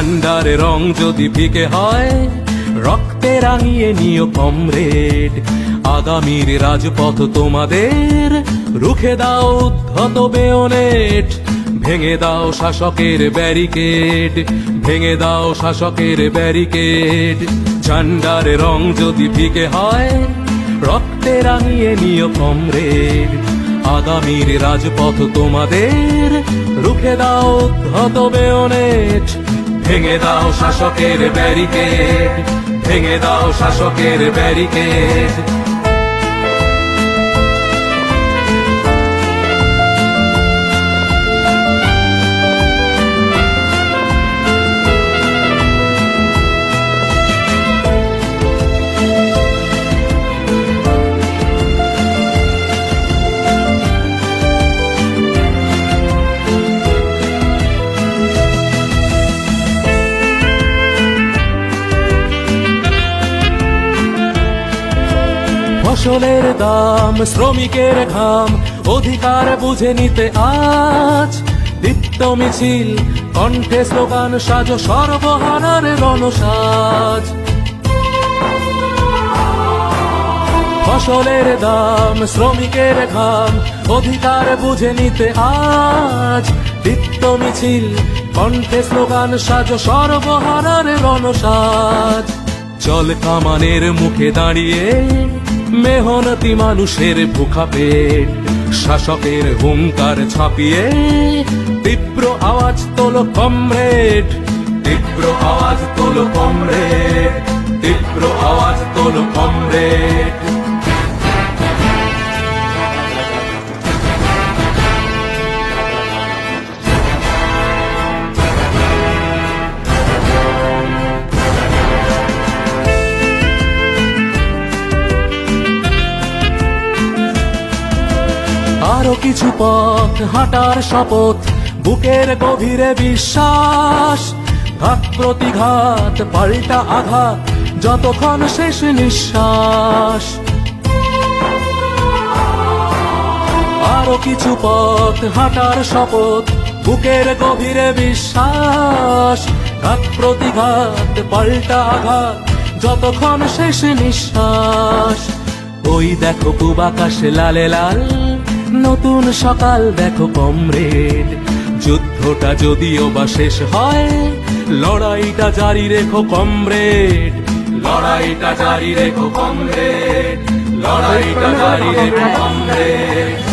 ঝান্ডারে রং যদি ফিকে হয়, রক্তে রাঙিয়ে নিও কমরেড। আগামীর রাজপথ তোমাদের রুখে দাও উদ্ধত বেয়নেট। ভেঙে দাও শাসকের ব্যারিকেড, ভেঙে দাও শাসকের ব্যারিকেড। ঝান্ডারে রং যদি ফিকে হয়, রক্তে রাঙিয়ে নিও কমরেড। আগামীর রাজপথ তোমাদের রুখে দাও উদ্ধত বেয়নেট। ভেঙে দাও শাসকের ব্যারিকেড ভেঙে দাও শাসকের ব্যারিকেড। ফসলের দাম, শ্রমিকের ঘাম, অধিকার বুঝে নিতে আজ দীপ্ত মিছিল, কণ্ঠে স্লোগান সাজো সর্বহারার রণসাজ। ফসলের দাম, শ্রমিকের ঘাম, অধিকার বুঝে নিতে আজ দীপ্ত মিছিল, কণ্ঠে স্লোগান সাজো সর্বহারার রণসাজ। চল কামানের মুখে দাঁড়িয়ে মেহনতি মানুষের ভুখা পেট, শাসকের হুঙ্কার ছাপিয়ে তীব্র আওয়াজ তোল কমরেড, তীব্র আওয়াজ তোল কমরেড, তীব্র আওয়াজ তোল কমরেড। আরও কিছু পথ, হাঁটার শপথ, বুকের গভীরে বিশ্বাস। ঘাত প্রতিঘাত পাল্টা আঘাত, যতক্ষণ শেষ নিঃশ্বাস। আরও কিছু পথ, হাঁটার শপথ, বুকের গভীরে বিশ্বাস। ঘাত প্রতিঘাত পাল্টা আঘাত, যতক্ষণ শেষ নিঃশ্বাস। ওই দেখো পূব লালে লাল। নতুন সকাল, দেখো কমরেড। যুদ্ধটা যদিও বা শেষ হয়, লড়াইটা জারি রেখো কমরেড। লড়াইটা জারি রেখো কমরেড, লড়াইটা জারি রেখো কমরেড।